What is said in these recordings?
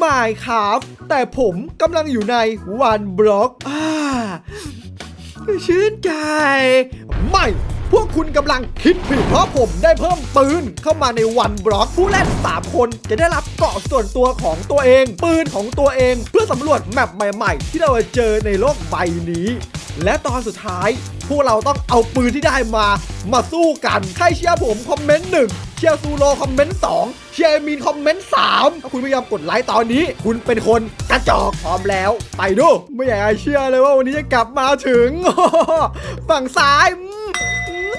ไม่ครับแต่ผมกำลังอยู่ในวันบล็อกอ่าชื่นใจ ไม่ พวกคุณกำลังคิดผิดเพราะผมได้เพิ่มปืนเข้ามาในวันบล็อกผู้เล่น3คนจะได้รับเกาะส่วนตัวของตัวเอง ปืนของตัวเอง เพื่อสำรวจแมปใหม่ๆ ที่เราจะเจอในโลกใบนี้ และตอนสุดท้าย พวกเราต้องเอาปืนที่ได้มา มาสู้กันใครเชียร์ผมคอมเมนต์หนึ่งเชียร์ซูโรคอมเมนต์สองเชียร์มีนคอมเมนต์สามถ้าคุณไม่ยอมกดไลค์ตอนนี้ คุณเป็นคนกระจอกพร้อมแล้ว ไปดู ไม่อยากเชื่อเลยว่าวันนี้จะกลับมาถึง ฝั่งซ้าย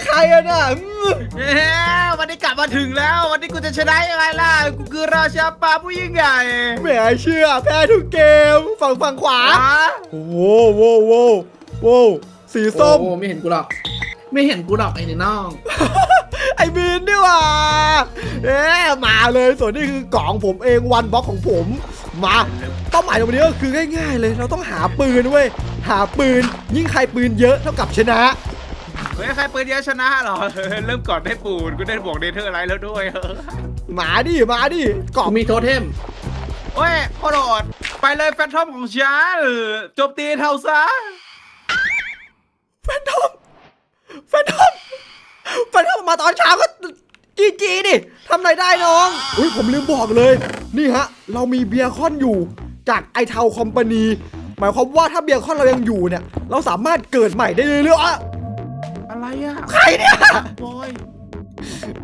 ใครอะน่ะอืมเย้วันนี้กลับมาถึงแล้ว วันนี้กูจะชนะยังไงล่ะ กูคือราชาปลาผู้ยิ่งใหญ่ไม่อยากจะเชื่อแพ้ทุกเกม ฝั่งฝั่งขวาฮะโอ้โหโว้โว้โว้สีส้ม โอ้ไม่เห็นกูหรอก ไม่เห็นกูหรอกไอ้นี่น้อง ไอ้บีนนี่หว่า เอ๊ะมาเลยส่วนนี้คือกล่องผมเองวันบล็อกของผม มาเป้าหมายในวันนี้ก็คือง่าย ๆ เลย เราต้องหาปืนเว้ย หาปืนยิ่งใครปืนเยอะเท่ากับชนะ เฮ้ยใครปืนเยอะชนะเหรอ เริ่มก่อนได้ปูนกูได้บวกเดเธอร์อะไรแล้วด้วยมาดิมาดิกล่องกูมีโทเทมโอ้ยโคตรโหดไปเลยแฟนทอมของฉันโจมตีเท่าซะแฟนทอมแฟนทอมแฟนทอมมาตอนเช้าก็จีจีดิทำอะไรได้น้องอุ้ยผมลืมบอกเลย นี่ฮะ เรามีเบียร์คอนอยู่จากไอเทาคอมพานีหมายความว่าถ้าเบียร์คอนเรายังอยู่เนี่ย เราสามารถเกิดใหม่ได้เรื่อยๆ อะอะไรอะใครเนี่ย บอย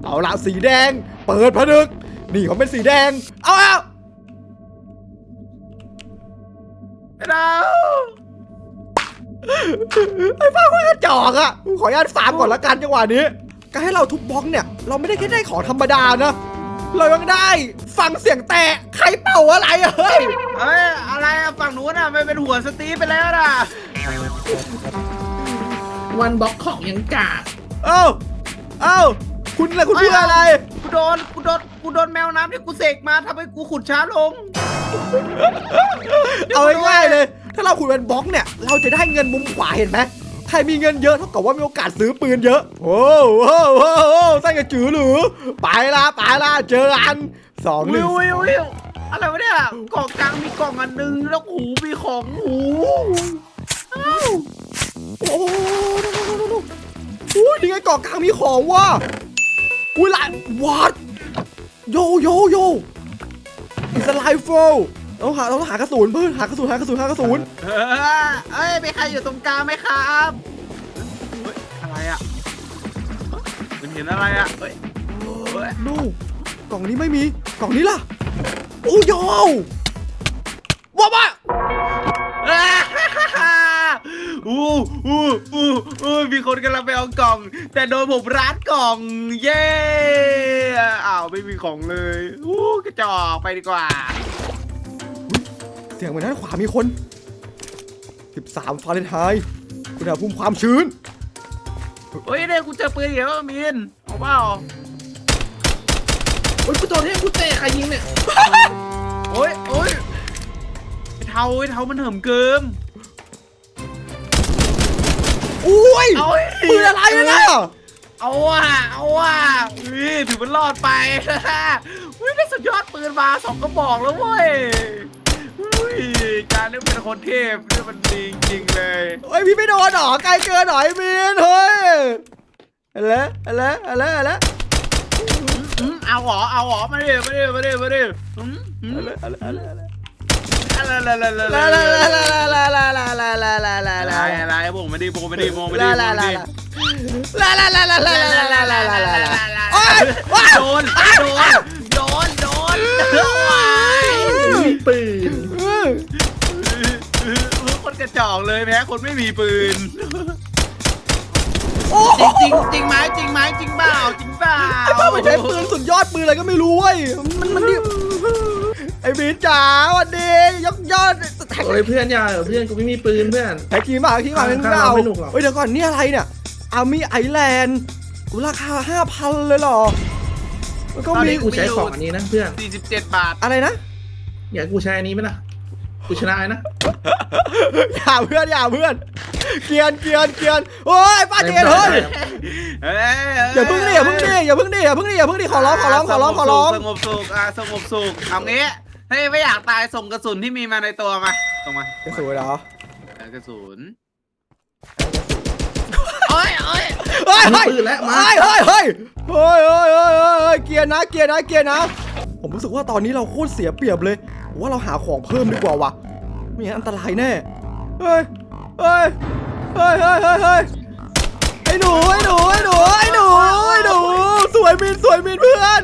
เอาละสีแดง เปิดผนึก นี่เขาเป็นสีแดง เอาเอาดาวไอ้ฟ้าว่ากระจอกอะขออนุญาตฟาร์มก่อนละกันจังหวะนี้ การให้เราทุบบล็อกเนี่ย เราไม่ได้แค่ได้ของธรรมดานะ เรายังได้ฟังเสียงแตะใครเป่าอะไรอะเฮ้ยเฮ้ยอะไรอะฝั่งนู้นอะไม่เป็นหัวสตีฟไปแล้วน่ะ วันบล็อกของยังกากเอ้าเอ้าคุณอะไรคุณพูดอะไร กูโดนกูโดนกูโดนแมวน้ำที่กูเสกมาทำให้กูขุดช้าลง เอาง่ายๆเลย ถ้าเราขุดเป็นบล็อกเนี่ย เราจะได้เงินมุมขวาเห็นไหมใครมีเงินเยอะเท่ากับว่ามีโอกาสซื้อปืนเยอะ โอ้โหโอ้โหโอ้โหไส้กระจือหรือไปละไปละเจอกันสองหวินึ่งววิววิวอะไรวะเนี่ยกล่องกลางมีกล่องอันหนึงแล้วหูมีของหู โอ้โหอุ้ยนี่ไงเกาะกลางมีของว่ะอุ้ยหลานวัดโยโยโยอิสไลฟ์โฟเราหาเราหากระสุนเพื่อนหากระสุนหากระสุนหากระสุนเออเอ้ยมีใครอยู่ตรงกลางไหมครับเฮ้ยอะไรอะมันเห็นอะไรอะเฮ้ยเฮ้ยดูกล่องนี้ไม่มี กล่องนี้ล่ะ โอ้โยว้าวว้าอ่า อู้อู้อู้อู้มีคนกำลังไปเอากล่อง แต่โดนผมรัดกล่อง เย้อ้าวไม่มีของเลยอู้กระจอกไปดีกว่า เสียงเหมือนด้านขวามีคน 13ฟาเรนไฮต์อุณหภูมิความชื้น เฮ้ยเนี่ยกูเจอปืนอีกแล้วอะมินเอาเปล่าโอ้ยกูโทเทมกูเตะใครยิงเนี่ย โอ้ยโอ้ยไอ้เทาไอ้เทามันเหิมเกิม อุ้ยเอาดิปืนอะไรเนี่ยนะเอาว่ะเอาว่ะอุ้ยถือมันรอดไปอุ้ยได้สุดยอดปืนมาสองกระบอกแล้วเว้ยอุ้ยการนี้เป็นคนเทพนี่มันดีจริงๆเลยเฮ้ยพี่ไม่โดนหรอไกลเกินหน่อยมีนเฮ้ยอะไรอะไรอะไรอะไรอืมเอาเหรอเอาเหรอมาดิมาดิมาดิมาดิอืมอืมอะไรอะไรอะไรอะไรอะไรอะไรอะไรลาอะไร มาดิบุกมาดิบุกมาดิลาลามาลาดิลาลาลาลาลาลาลาลาลาลาลาลาโอ้ยว้าวโดนโดนโดนโดนว้ายมีปืนคนกระจอกเลยแพ้คนไม่มีปืนจริงจริงจริงไหมจริงไหมจริงเปล่าจริงเปล่าไอ้บ้ามันใช้ปืนสุดยอดปืนอะไรก็ไม่รู้เว้ยมันมันดิ ไอ้บีจ๋าวันดียกยอดแท็กโอ้ยเพื่อนอย่าเพื่อนกูไม่มีปืนเพื่อน แท็กทีมมาทีมมาเป็นข้างเราเราไม่หนุกหรอก เฮ้ยเดี๋ยวก่อนนี่อะไรเนี่ยอาร์มี่ไอแลนด์ราคาห้าพันเลยเหรอแล้วก็ตอนมีนี้ กูใช้ของอันนี้นะเพื่อน 47 บาท อะไรนะ อยากให้กูใช้อันนี้ไหมล่ะ กูชนะนะ อย่าเพื่อนอย่าเพื่อน เกรียนเกรียนเกรียนโอ้ยป้าเจนเฮ้ยเอ้อย่าเพิ่งดิอย่าเพิ่งดิอย่าเพิ่งดิอย่าเพิ่งดิอย่าเพิ่งดิขอร้องขอร้องขอร้องขอร้องสงบสุขอะสงบสุขเอางี้ เฮ้ยไม่อยากตายส่งกระสุนที่มีมาในตัวมาส่งมากระสุนเหรอเออกระสุนโอ้ยโอ้ยเฮ้ยมีเฮ้ยปืนแล้วมา เฮ้ยเฮ้ยเฮ้ยเฮ้ยเฮ้ยเฮ้ยเฮ้ยเฮ้ยเกียร์นะเกียร์นะเกียร์นะ ผมรู้สึกว่าตอนนี้เราโคตรเสียเปรียบเลยผมว่าเราหาของเพิ่มดีกว่าว่ะไม่งั้นอันตรายแน่เฮ้ยเฮ้ยเฮ้ยเฮ้ยเฮ้ยเฮ้ยไอ้หนูไอ้หนูไอ้หนูไอ้หนูไอ้หนูสวยมินสวยมินเพื่อน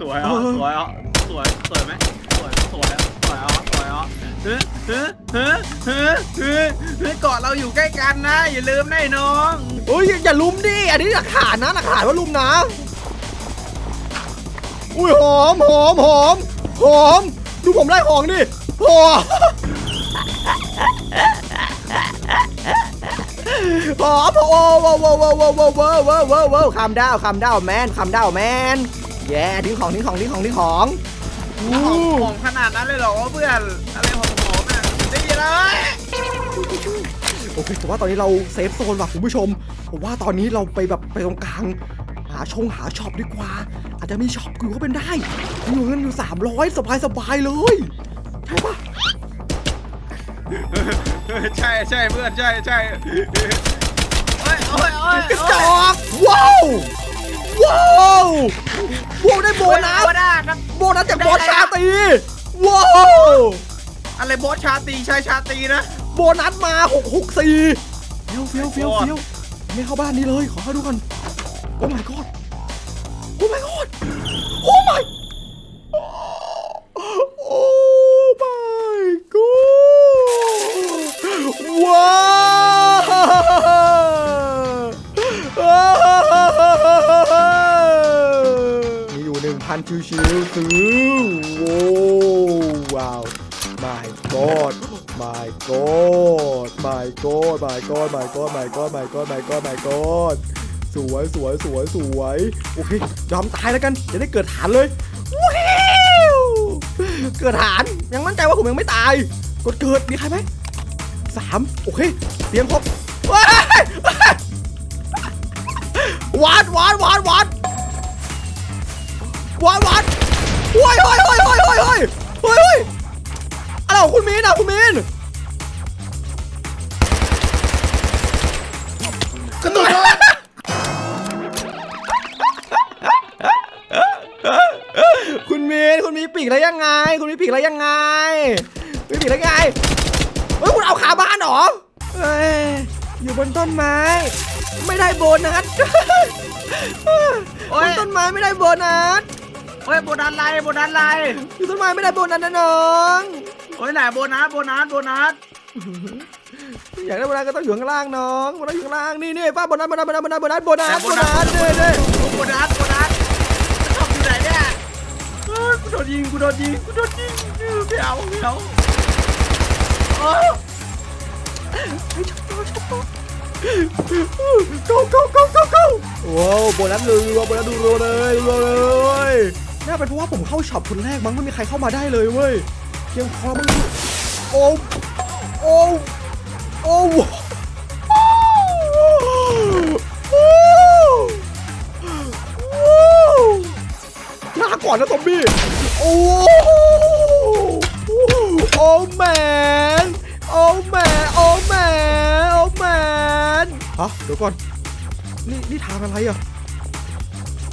สวยอะสวยอะสวยสวยไหม เฮ้ยเฮ้ยเฮ้ยเฮ้ยเฮ้ยเฮ้ยเกาะเราอยู่ใกล้กันนะ อย่าลืมนะไอ้น้องเฮ้ยอย่าอย่าลุมดิ อันนี้หลักฐานนะหลักฐานว่าลุมนะ อุ้ยหอมหอมหอมหอม ดูผมไล่ของดิหอมหอมโอ้ว้โว้โว้โว้โว้โว้โว้โว้โว้คำดาวคำดาวแมนคำดาวแมนแย่ทิ้งของทิ้งของทิ้งของทิ้งของ หอมหอมขนาดนั้นเลยเหรอวะเพื่อนอะไรหอมหอมอะได้ยินแล้วเว้ยโอเคผมว่าตอนนี้เราเซฟโซนว่ะคุณผู้ชมผมว่าตอนนี้เราไปแบบไปตรงกลาง หาชงหาช็อปดีกว่า อาจจะมีช็อปอยู่ก็เป็นได้มีเงินอยู่ 300 สบายสบายๆเลย ใช่ปะใช่ใช่เพื่อนใช่ใช่โอ้ยโอ้ยโอ้ยกระจอกว้าว ว้าวบวกได้โบนัสโบนัสโบนัสจากบอสชาตรีว้าวอะไรบอสชาตรีชายชาตรีนะโบนัสมา664เฟี้ยวเฟี้ยวเฟี้ยวเฟี้ยวไม่เข้าบ้านนี้เลย ขอให้ดูกันโอ้ my god โอ้ my god โอ้ my โอ้ my god ว้าว พันชิวๆซื้อโว้ว้าว my god my god my god my god my god my god my god my god my god สวยสวยสวยสวยโอเคยอมตายแล้วกันจะได้เกิดฐานเลยว้าวเกิดฐานยังมั่นใจว่าผมยังไม่ตาย กดเกิดมีใครไหมสามโอเคเตรียมครบว้ายวัดวัดวัด วัดวัดวัดโอ้ยโอ้ยโอ้ยโอ้ยโอ้ยโอ้ยโอ้ยโอ้ยอะไรของคุณมีนอะคุณมีนกระโดดเลยคุณมีนคุณมีปีกแล้วยังไง คุณมีปีกแล้วยังไงมีปีกแล้วยังไงเฮ้ยคุณเอาขาบ้านเหรอเฮ้ยอยู่บนต้นไม้ ไม่ได้โบนัสโอ้บยนต้นไม้ไม่ได้โบนัส โอ้ยโบนัสอะไรโบนัสอะไรอยู่ต้นไม้ไม่ได้โบนัสนะน้องโอ้ยไหนโบนัสโบนัสโบนัสอยากได้โบนัสก็ต้องอยู่ข้างล่างน้องโบนัสอยู่ข้างล่างนี่นี่ป้าโบนัสโบนัสโบนัสโบนัสโบนัสโบนัสโบนัสเด้เด้โบนัสโบนัสชอบอยู่ไหนเนี่ยเอ้ยกูโดนยิงกูโดนยิงกูโดนยิงไม่เอาไม่เอาโอ้ย go go go go go ว้าวโบนัสรัวๆโบนัสรัวๆเลยรัวๆเลย น่าเป็นเพราะว่าผมเข้าช็อปคนแรกมั้งไม่มีใครเข้ามาได้เลยเว้ยเพียงพอมันอยู่โอ้โอ้โอ้ลาก่อนนะซอมบี้โอ้โอ้แมนโอ้แมนโอ้แมนโอ้แมนฮะเดี๋ยวก่อน นี่นี่ทางอะไรอะ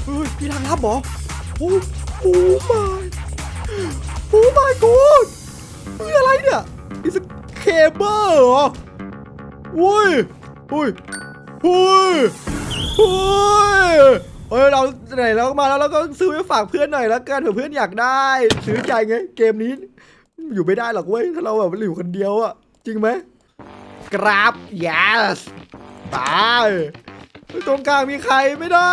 เฮ้ยนี่ทางลับหรอโอ้ โอ้ไม่โอ้ my god นี่อะไรเนี่ยนี่สเคเบิลเหรอเว้ยเฮ้ยเฮ้ยเฮ้ยเฮ้ยเราไหนเราก็มาแล้วเราก็ซื้อไปฝากเพื่อนหน่อยแล้วกันเผื่อเพื่อนอยากได้ซื้อใจไงเกมนี้ อยู่ไม่ได้หรอกเว้ยถ้าเราแบบอยู่คนเดียวอะจริงไหมกราบ yes ตาย ตรงกลางมีใครไม่ได้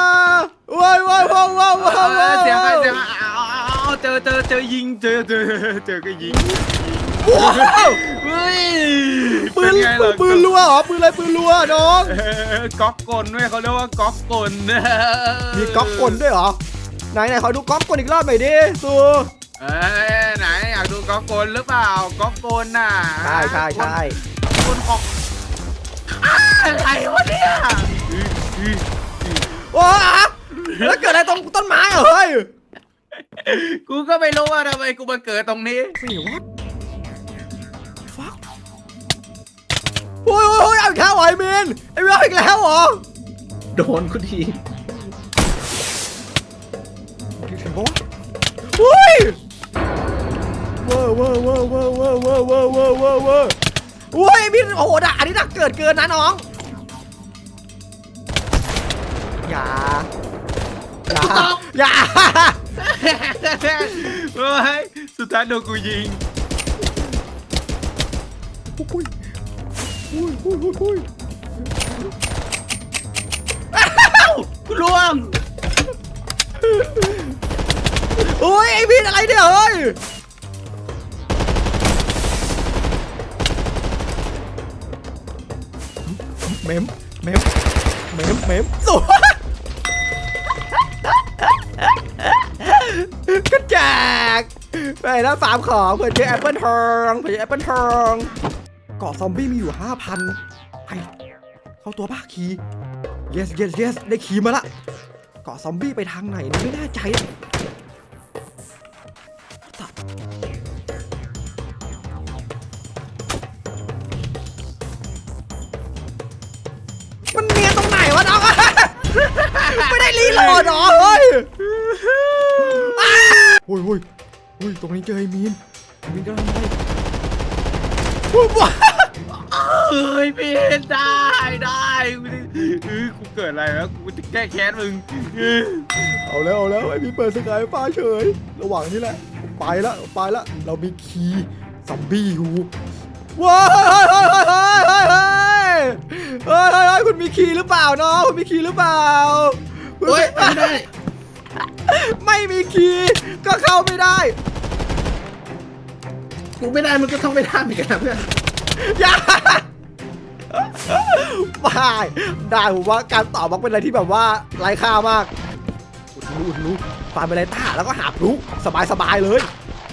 ว้ายว้ายว้ายว้ายว้ายเอว้าอยเสียงอะไรเสียงอะไรเอาเอาเอาเจอเจอเจอยิงเจอเจอเจอก็ยิงว้าวเฮ้ยปืเป็นนไงปืล่ะนปืนรัวเหรอปืนอะไรปืนรัวน้องเออก๊อกกลด้วยเขาเรียกว่าก๊อกกลมีก๊อกกลด้วยเหรอไหนไหนขอดูก๊อกกลอีกรอบหน่อยดิสูเอ้ยไหนอยากดูก๊อกกลหรือเปล่าก๊อกกลน่ะใช่ใช่ใช่คนของอ้าวอะไรวะเนี่ย ว้าแล้วเกิดอะไรตรงต้นไม้เหรอเฮ้ยกูก็ไม่รู้ว่าทำไมกูมาเกิดตรงนี้สี่วัดฟักโอ้ยโอ้ยโอ้ยเอาอีกแล้วเหรอไอ้เมนไอ้เมนเอาอีกแล้วเหรอโดนกูทีถึงปะวะอุ้ยเวอร์เวอร์เวอร์เวอร์เวอร์เวอร์เวอร์เวอร์เวอร์เวอร์โอ้ยพี่โอ้โหด่าอันนี้หนักเกิดเกินนะน้อง อย่าอย่าอย่าเฮ้ยสุดท้ายโดนกูยิงอุ้ยอุ้ยอุ้ยอุ้ยอุ้ยกูล่วงโอ้ยไอ้พี่อะไรเนี่ยเฮ้ยเมมเมมเมมเมมสวย ก็แจกไปแล้วฟาร์มของเผื่อเจอแอปเปิลทองเผื่อเจอแอปเปิลทองเกาะซอมบี้มีอยู่5,000ไปเข้าตัวป้าคี yes yes yes ได้คีมาละ เกาะซอมบี้ไปทางไหนไม่แน่ใจมันเนียนตรงไหนวะน้องไม่ได้รีโหลดหรอ โอ้ยอ้ยอ้ยตรงนี้เจอไอ้มีนมีนกำลังได้ว้าเอ้ยพี่ได้ได้กูเออกูเกิดอะไรวะกูจะแก้แค้นมึงเอาแล้วเอาแล้วไอ้มีนเปิดสกายฟ้าเฉย ระหว่างนี้แหละไปละไปละเรามีคีย์ซัมบี้ฮูว้ายเฮ้ยเฮ้ยคุณมีคีย์หรือเปล่าน้องคุณมีคีย์หรือเปล่า เฮ้ยไม่ได้ ไม่มีคีย์ก็เข้าไม่ได้ กูไม่ได้มันก็ต้องไม่ได้เหมือนกันนะเพื่อนอย่าไม่ได้ผมว่าการตอบมันเป็นอะไรที่แบบว่าไร้ค่ามาก อุดรู้อุดรู้ฟาร์มไปเลยต้าแล้วก็หาพลุสบายสบายๆเลย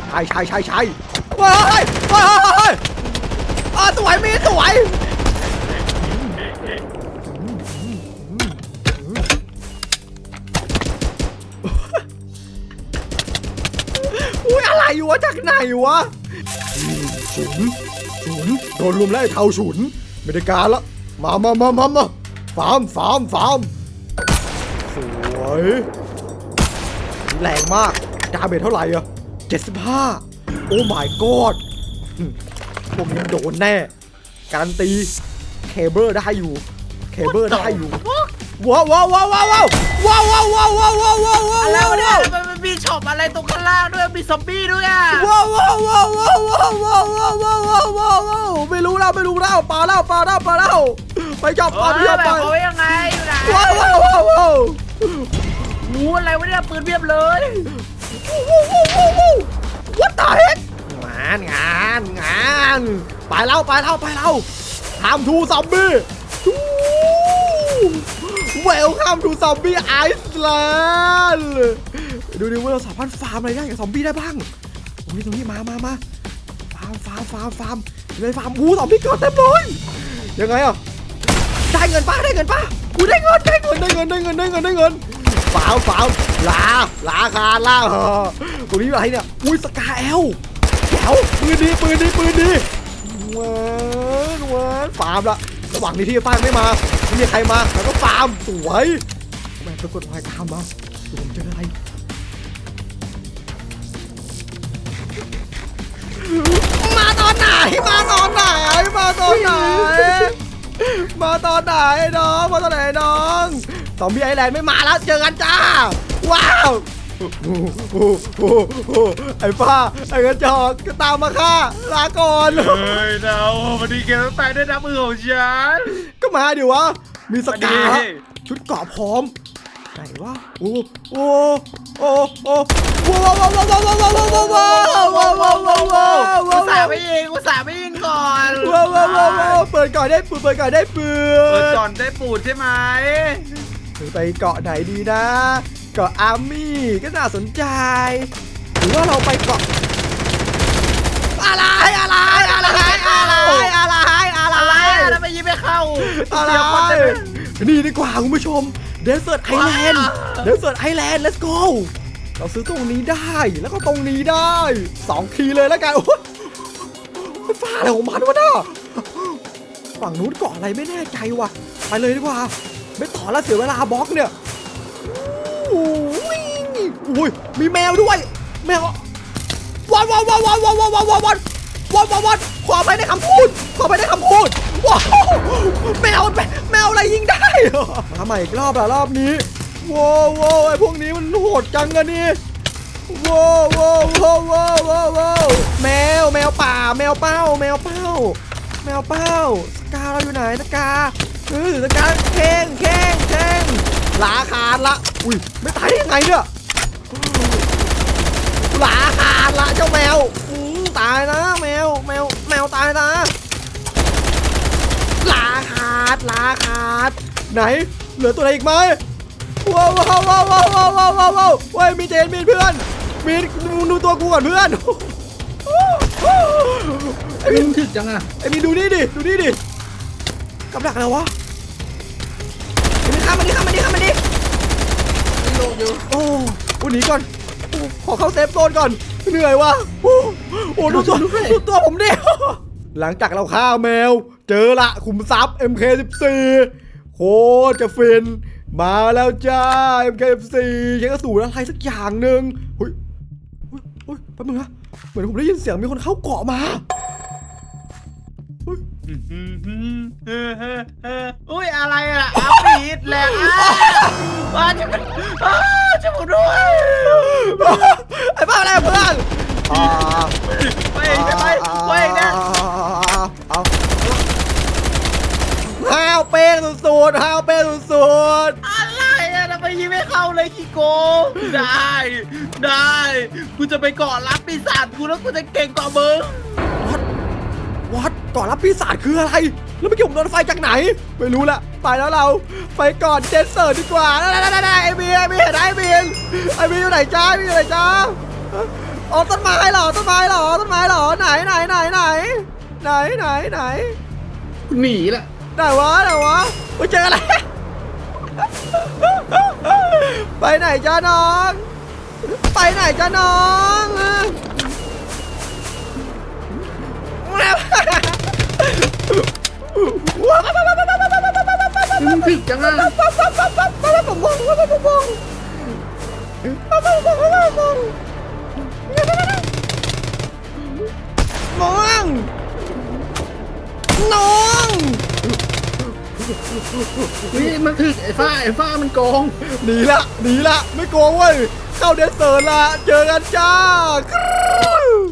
ใช่ใช่ใช่ใช่ว้ายว้ายว้ายอ่าสวยมีสวย วะจากไหนวะฉุนฉุนโดนลุมแล้วไอ้เทาฉุนไม่ได้การละมามามามามาฟาร์มฟาร์มฟาร์มสวยแรงมากดาเมจเท่าไหร่อะ75 โอ้ my god อืมพวกนี้โดนแน่ การันตี เคเบิลได้อยู่ เคเบิลได้อยู่ ว้าวว้าวว้าวว้าวว้าวว้าวว้าวว้าวว้าวว้าวว้าวว้าวอะไรวะเนี่ยว้าวมันมันมีช็อปอะไรตรงข้างล่างด้วยมีซอมบี้ด้วยอะว้าวว้าวว้าวว้าวว้าวว้าวว้าวว้าวว้าวว้าวว้าวไม่รู้แล้วไม่รู้แล้วปลาแล้วปลาแล้วปลาแล้วไปจับปลาไปเออจับแบปลาบเอาไว้ยังไงอยู่ไหนว้าวว้าวว้าวว้าวหูอะไรวะเนี่ยปืนเพียบเลยวัดตาเฮ็ดงานงานงานไปแล้วไปแล้วไปแล้วทำทูซอมบี้ เวลคัมทูซอมบี้ไอซ์แลนด์ดูดิว่าเราสามารถฟาร์มอะไรได้กับซอมบี้ได้บ้างตรงนี้ตรงนี้มามามาฟาร์มฟาร์มฟาร์มฟาร์มเลยฟาร์มบูซอมบี้เกิดเต็มเลยยังไงอะได้เงินป้าได้เงินป้ากูได้เงินได้เงินได้เงินได้เงินได้เงินได้เงินฟาร์มฟาร์มลาลาคาลาเหรอตรงนี้อะไรเนี่ยอุ้ยสกาเอลแจ๋วปืนดีปืนดีปืนดีหวานหวานฟาร์มละระหว่างนี้ที่ฟ้าไม่มา ไม่มีใครมาแล้วก็ฟาร์มสวยแม่ไปรากฏวายตามมาดูผมเจออะไรมาตอนไหนมาตอนไหนมาตอนไหนมาตอนไหนน้องมาตอนไหนน้องซอมบี้ไอแลนด์ไม่มาแล้วเจอกันจ้าว้าว โอ้โหโอ้โหโอ้โหไอ้ป้าไอ้กระจอกก็ตามมาฆ่าลาก่อนเฮ้ยเราวันนี้แกต้องตายด้วยน้ำมือของฉันก็มาดิวะมีสกามาดิชุดเกราะพร้อมไหนวะโอ้โอ้โอ้โอ้ว้าวว้าวว้าวว้าวว้าวว้าวว้าวว้าวว้าวว้าวว้าวว้าวกูสาไม่ยิงกูสาไม่ยิงก่อนว้าวว้าวว้าวว้าวเปิดก่อนได้ปืนเปิดก่อนได้ปืเปิดนก่อนได้ปูดใช่ไหมไปเกาะไหนดีนะ เกาะอาร์มี่ก็น่าสนใจ หรือว่าเราไปเกาะอะไรอะไรอะไรอะไรอะไรอะไรอะไรไมยิงไม่เข้าอะไรนี่ดีกว่าคุณผู้ชมเดสเซิร์ไอแลนด์เดสเซิร์ไอแลนด์ let's go เราซื้อตรงนี้ได้แล้วก็ตรงนี้ได้สองคีเลยแล้วกันโอ้ยฝ่าอะไรของมันวะน่ะฝั่งนู้นเกาะอะไรไม่แน่ใจว่ะไปเลยดีกว่า ไม่ต่อแล้วเสียเวลาบล็อกเนี่ย โอ้ยอุ้ยมีแมวด้วย แมววันวันวันวันวันวันวันวันวันวันวันวันขอไปในคำพูด ขอไปในคำพูด ว้าวแมวแมวอะไรยิงได้มาใหม่อีกรอบละรอบนี้ว้าวว้าวไอพวกนี้มันโหดจังอะนี่ว้าวว้าวว้าวว้าวว้าวว้าวแมวแมวป่า แมวเป้า แมวเป้า แมวเป้าสกาเราอยู่ไหนสกาเออสกาเข่งเข่งเข่ง หลาขาดละ อุ้ย ไม่ตายได้ยังไงเนี่ยหลาขาดละเจ้าแมวอืมตายนะแมวแมวแมวตายนะหลาขาดหลาขาด ไหน เหลือตัวไหนอีกไหมว้าวว้าวว้าวว้าวว้าวว้าวว้าวว้าวเว้ยมีเจนมีเพื่อนมีดูดูตัวกูก่อนเพื่อนไอ้มึมีงถึกจังอะไอ้มีดูนี่ดิดูนี่ดิกับดักอะไรวะ โลกอยู่โอ้โอ้หนีก่อนโอ้ขอเข้าเซฟโซนก่อน เหนื่อยว่ะโอ้โอ้ดูตัวดูตัวผมดิหลังจากเราฆ่าแมว เจอละขุมทรัพย์ MK14 โคตรจะฟิน มาแล้วจ้า MK14 ใช้กระสุนอะไรสักอย่างหนึ่งเฮ้ยเฮ้ยเฮ้ยแป๊บนึงนะเหมือนผมได้ยินเสียงมีคนเข้าเกาะมา อุ้ยอะไรอะอาปีดแหละอ้าว่าจะเป็นอ้าจะหมดด้วยไอ้บ้าอะไรเพื่อนไปเองใช่ไหมไปเองนะเอาห้าวเป้งสุดๆห้าวเป้งสุดอะไรอะทำไมยิงไม่เข้าเลยขี้โก ได้ ได้กูจะไปเกาะรับปีศาจกูแล้วกูจะเก่งกว่ามึงๆวัด ก่อนรับปีศาจคืออะไร แล้วเมื่อกี้ผมโดนไฟจากไหน ไม่รู้ละไปแล้วเราไปก่อนเจนเสิร์ตดีกว่าได้ได้ได้ไอ้บีไอ้บีเห็นไหมไอ้บีไอ้บีอยู่ไหนจ้าไอ้บีอยู่ไหนจ้าอ๋อต้นไม้เหรอต้นไม้เหรอต้นไม้เหรอไหนไหนไหนไหนไหนไหนไหนกูหนีละไหนวะไหนวะไปเจออะไรไปไหนจ้าน้อง ไปไหนจ้าน้อง ว้าวมึงถึกจังอะผมมองผมมองมองน้องนี่มันถึกไอ้ฟ้าไอ้ฟ้ามันโกงหนีละหนีละไม่โกงเว้ยเข้าเดสเซอร์ละเจอกันจ้า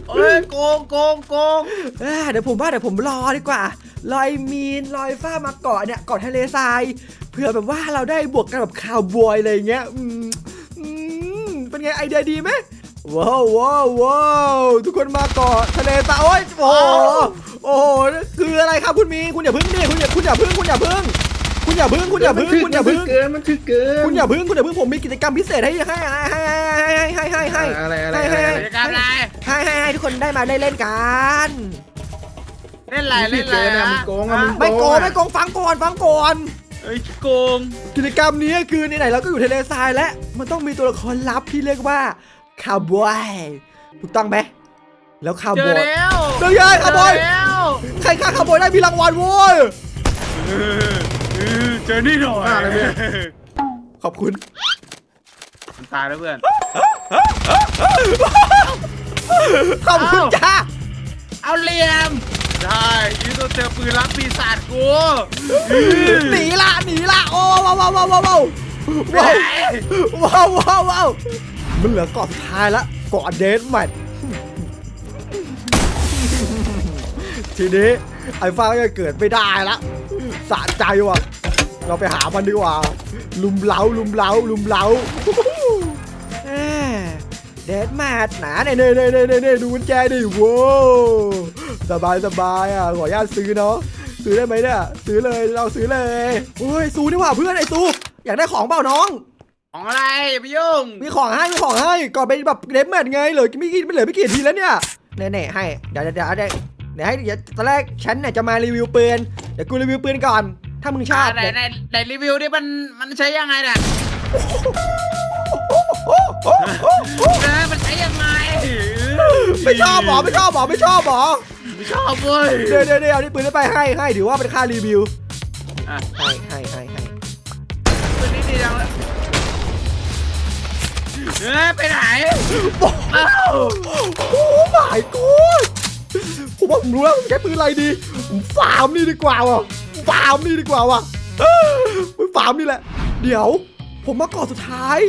เอ้ยโกงโกงโกงเอ้ยเดี๋ยวผมว่าเดี๋ยวผมรอดีกว่า ลอยมีนลอยฟ้ามาเกาะเนี่ยเกาะทะเลทรายเพื่อแบบว่าเราได้บวกกันแบบคาวบอยอะไรอย่างเงี้ยอืมอืมเป็นไงไอเดียดีไหมว้าวว้าวว้าวทุกคนมาเกาะทะเลทรายโอ้ยโอ้โหโอ้โหคืออะไรครับคุณมีนคุณอย่าพึ่งดิคุณอย่าคุณอย่าพึ่งคุณอย่าพึ่งคุณอย่าพึ่งคุณอย่าพึ่งคุณอย่าพึ่งมันถึกเกินมันถึกเกินคุณอย่าพึ่งคุณอย่าพึ่งผมมีกิจกรรมพิเศษให้ให้ให้ให้ให้ให้ให้ให้อะไรอะไรให้อะไรกิจกรรมอะไรให้ให้ให้ทุกคนได้มาได้เล่นกัน เล่นอะไรเล่นอะไรเล่นอะไรอะมึงโกงอะมึงไม่โกงไม่โกงฟังก่อนฟังก่อนเอ้ยขี้โกงกิจกรรมนี้คือไหนๆเราก็อยู่ทะเลทรายแล้วมันต้องมีตัวละครลับที่เรียกว่าคาวบอยถูกต้องไหมแล้วคาวเจบออยแล้วเจอยังคาวบอยเจแล้วใครฆ่าคาวบอยได้มีรางวัลโว้ยเออเออเจอนี่หน่อยอะอะไรเนี่ย ขอบคุณมันตายแล้วเพื่อน ขอบคุณจ้าเอาเหลี่ยม ได้ยี่ต้องเจอปืนรับปีศาจกูหนีละหนีละโอ้ว้าวว้าวว้าวว้าวว้าวไปว้าวไหนว้าวว้าวว้าวมันเหลือเกาะสุดท้ายละเกาะเดนแมททีนี้ไอ้ฟ้าก็จะเกิดไม่ได้ละสะใจว่ะเราไปหามันดีกว่า ลุมเล้าลุมเล้าลุมเล้า เดนแมทหนาเน่เน่เน่เน่เน่เน่ดูกุญแจดิว้าวสบายสบายอะขออนุญาตซื้อเนาะซื้อได้ไหมเนี่ยซื้อเลยเราซื้อเลยโอ้ยซูนี่หว่าเพื่อนไอ้ซูอยากได้ของเปล่าน้อง ของอะไรอย่าไปยุ่งมีของให้มีของให้ก่อนไปแบบเดฟแมทไงเหลือไม่กี่ไม่เหลือไม่กี่ทีแล้วเนี่ยเน่ๆให้เดี๋ยวเดี๋ยวเดี๋ยวเดี๋ยวเดี๋ยวให้เดี๋ยวตอนแรกฉันเนี่ยจะมารีวิวปืนเดี๋ยวกูรีวิวปืนก่อน ถ้ามึงชอบไหนเดี๋ยวไหนไหนรีวิวดิมันมันใช้ยังไงเนี่ยโอ้โอ้โอ้โอ้ เออมันใช้ยังไงไม่ชอบหมอไม่ชอบหมอไม่ชอบหมอไม่ชอบเว้ยเดี๋ยวเดี๋ยวเดี๋ยวเอาที่ปืนนี้ไปให้ให้ถือว่าเป็นค่ารีวิวอะให้ให้ให้ให้ปืนนี้ดีจังเลยเอ้ยไปไหนบอกเอ้าโอ้หมายกูผมว่าผมรู้แล้วผมใช้ปืนอะไรดีผมฟาร์มนี่ดีกว่าว่ะฟาร์มนี่ดีกว่าว่ะเอ้ยฟาร์มนี่แหละ เดี๋ยว ผมมาก่อนสุดท้าย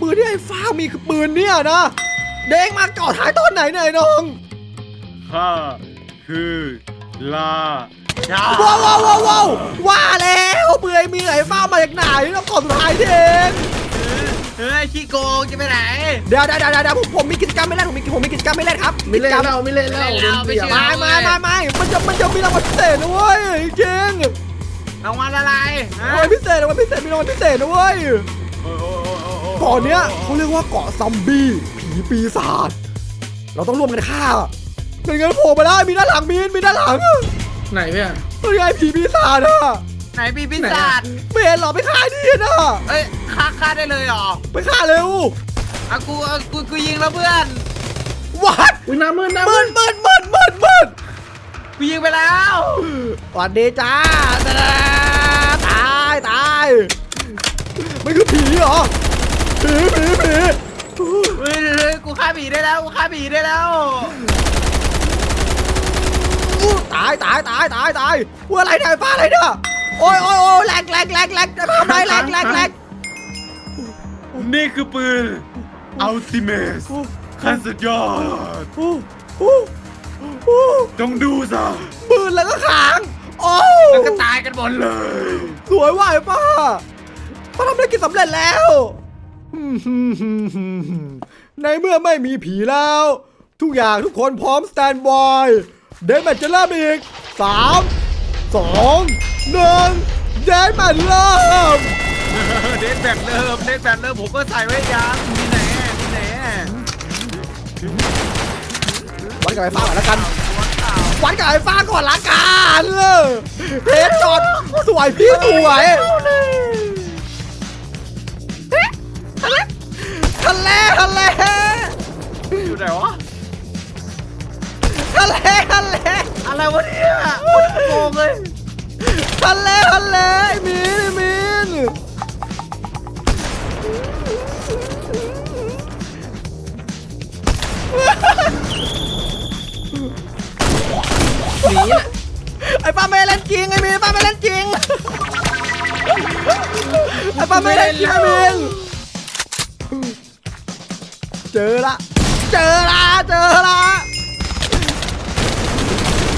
ปืนที่ไอ้ฟ้ามีคือปืนเนี่ยนะ เด้งมาก่อนท้ายตอนไหนเนี่ยไอ้น้องข้าคือลาชาว้าวว้าวว้าวว้าวว่าแล้วเปื่อยมีไอ้ฟ้ามาจากไหนแล้วก่อนสุดท้ายเองเฮ้ยขี้โกงจะไปไหนเดี๋ยวเดี๋ยวเดี๋ยวเดี๋ยวผมผมมีกิจกรรมไม่เล่นผมมีผมมีกิจกรรมไม่เล่นครับไม่เล่นกิจกรรแล้วไม่เล่นแล้วไม่เล่นแล้วโดนเสียบไม่ไม่เชื่อไม่ไม่ไม่มันจะมันจะมีรางวัลพิเศษนะเว้ยจริงรางวัลอะไรฮะรางวัลพิเศษรางวัลพิเศษมีรางวัลพิเศษนะเว้ย เกาะเนี้ยเขาเรียกว่าเกาะซอมบี้ผีปีศาจเราต้องร่วมกันฆ่าเป็นไงโผล่มาได้มีด้านหลังมีนมีด้านหลังไหนเนี่ยเป็นไงผีปีศาจอะไหนปีพิศาจไม่เห็นหรอไปฆ่าดินะเอ้ยฆ่าฆ่าได้เลยเหรอไปฆ่าเร็วอะกูอะกูกูยิงแล้วเพื่อนวัดอุ้ยหน้ามืดหน้ามืมืดดมืดมืดมืดมืดกูยิงไปแล้วสวัสดีจ้าตายตายมันคือผีเหรอ ผีผีผีเฮ้ยเฮ้ยกูฆ่าผีได้แล้ว กูฆ่าผีได้แล้ว อู้ตายตายตายตายตายว่าอะไรเนี่ยฟ้าอะไรเนี่ยโอ้ยโอ้ยโอ้ยแหลกแหลกแหลกแหลกจะทำอะไรแหลกแหลกแหลกนี่คือปืนอัลติเมสขั้นสุดยอด อู้อู้อู้ต้องดูซะปืนแล้วก็ขางโอ้แล้วก็ตายกันหมดเลย สวยว่ะไอ้ป้าป้าทำธุรกิจสำเร็จแล้ว ในเมื่อไม่มีผีแล้ว ทุกอย่างทุกคนพร้อมสแตนบายเดนแมทจะเริ่มอีกสามสองหนึ่งเดนแมทเริ่มเดนแบกเริ่มเดนแบกเริ่มผมก็ใส่ไว้ยังมีไหนมีไหนวัดกับไอ้ฟ้าก่อนแล้วกันตัวเก่าวัดกับไอ้ฟ้าก่อนละกันเออเฮดจอดสวยพี่สวย ทะเลทะเลอยู่ไหนวะทะเลทะเลอะไรวะเนี่ยโกงเลยทะเลทะเลไอมีนไอมีนหนีแหละไอ้ป้าไม่เล่นจริงไอ้มีนไอป้าไม่เล่นจริงไอ้ป้าไม่เล่นจริงไอ้มีน เจอละ เจอละ เจอละ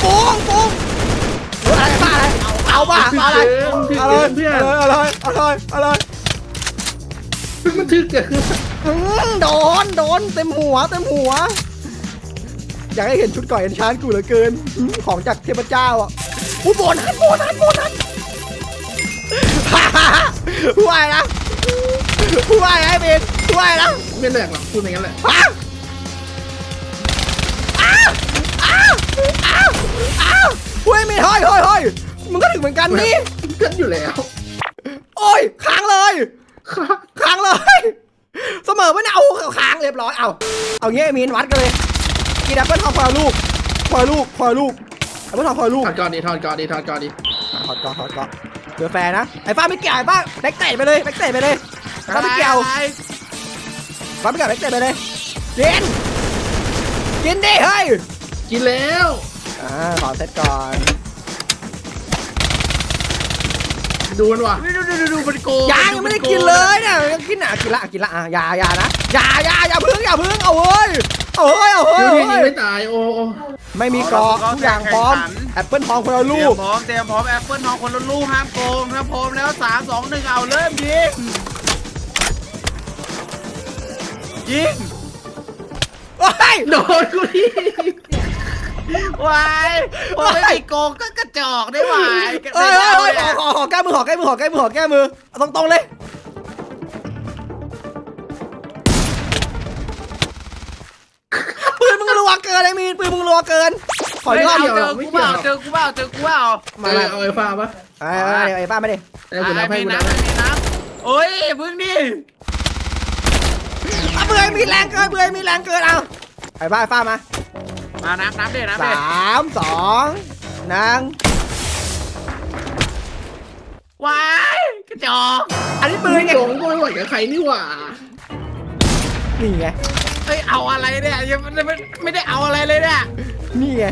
ปุ้งปุ้งอะไรป้าอะไรเอาป้าเอาอะไรอะไรอะไรอะไรอะไรมันถึกเกินอืมโดนโดนเต็มหัวเต็มหัว อยากให้เห็นชุดก่อยเอ็นชานกูเหลือเกินอืมของจากเทพเจ้าอะอู้โบนัสโบนัสโบนัสฮ่าฮ่าฮ่าผู้ว่าไงนะผู้ว่าไงไอ้เบน ผู้ว่าไงนะไม่แหลกหรอกพูดอย่างนั้นแหละฮะอ้าวอ้าวอ้าวอ้าวเฮ้ยมีเฮ้ยเฮ้ยเฮ้ยมึงก็ถึงเหมือนกันนี่กันอยู่แล้วโอ้ยค้างเลยค่ะค้างเลย เสมอไม่เอาค้างเรียบร้อยเอาเอางี้ไอ้มีนวัดกันเลยกินแอปเปิ้ลทองพอลูกพอลูกพอลูกแอปเปิ้ลทองพอลูกถอดก่อนดิถอดก่อนดิถอดก่อนดิถอดก่อนถอดก่อนเจอแฟนนะไอ้ฟ้าไม่เกี่ยวไอ้ฟ้าแบ็กเตะไปเลยแบ็กเตะไปเลยไอ้ฟ้าไม่เกี่ยวอะไร ฟ้าไม่เกี่ยวแบ็กเตะไปเลยกินกินดิเฮ้ยกินแล้วอ่าขอเซตก่อนดูมันว่ะดูดูดูดูมันโกงยังยังไม่ได้กินเลยเนี่ยยังกินอะกินละกินละอะอย่าอย่านะอย่าอย่าอย่าพึ่งอย่าพึ่งเอาเฮ้ยเอาเฮ้ยเอาเฮ้ดูยทีเอานี้เฮ้ยไม่ตายโอ้โอ้ไม่มีเกาะทุกอย่างพร้อมแอปเปิลทองคนละเตรีลูยมกพร้อมเตรียมพร้อมแอปเปิลทองคนละลูกห้ามโกงถ้าพร้อมแล้วสามสองหนึ่งเอาเริ่มยิง ยิงโอ้ยโดนกูที่วายพอไม่มีโกงก็กระจอกได้วายเอ้ยเอ้ยเอ้ยขอขอขอแก้มือขอแก้มือขอแก้มือขอแก้มือเอาตรงๆเลยปืนมึงรัวเกินไอ้มีนปืนมึงรัวเกิน ขอเฮ้อียกรอบเจอกูเปล่าเจอกูเปล่าเจอกูเปล่ามาเอามาเอาไอ้ฟ้าปะไอ้ไอ้ไอ้ป้าไม่ดิไอ้กูนับให้มีกูนับน้ำให้มีน้ำโอ้ยพึ่งดิเบื่อมีแรงเกินเบื่อมีแรงเกินเอาไอ้บ้าไอ้ฟ้ามามาน้ำน้ำเด็ดน้ำเด็ดามสองนางว้ายกระจอกอันนี้ปืนไงหลงก็ไม่ไหวกับใครนี่หว่านี่ไงเอ้ยเอาอะไรเนี่ยยังไม่ไม่ได้เอาอะไรเลยเนี่ยนี่ไง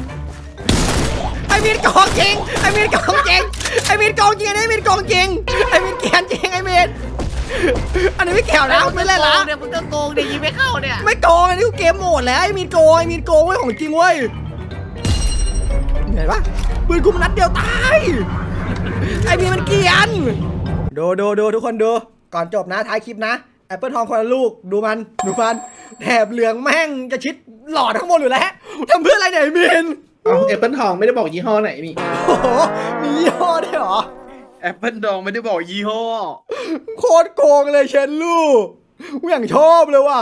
ไอ้มีดกองจริงไอ้มีดกองจริงไอ้มีดกองจริงไอ้มีดกองจริงไอ้มีดแกนจริงไอ้มีด อันนี้ไม่แขวนะไม่เล่นละเนี่ยมึงก็โกงเนี่ยยิงไม่เข้าเนี่ยไม่โกงอันนี้กูเกมโหมดแล้วไอ้มีดโกงไอ้มีดโกงเว้ยของจริงเว้ยเห็นปะปืนกูมันนัดเดียวตายไอ้มีดมันเกรียนดูดูดูทุกคนดูก่อนจบนะท้ายคลิปนะแอปเปิลทองคนละลูกดูมันดูมันแถบเหลืองแม่งจะชิดหลอดทั้งหมดอยู่แล้วทำเพื่ออะไรเนี่ยไอ้มีนเอาแอปเปิลทองไม่ได้บอกยี่ห้อไหนนี่โอ้โหมียี่ห้อด้วยเหรอ แอปเปิลดองไม่ได้บอกยี่ห้อ โคตรโกงเลยเชนลูกกูอย่างชอบเลยว่ะ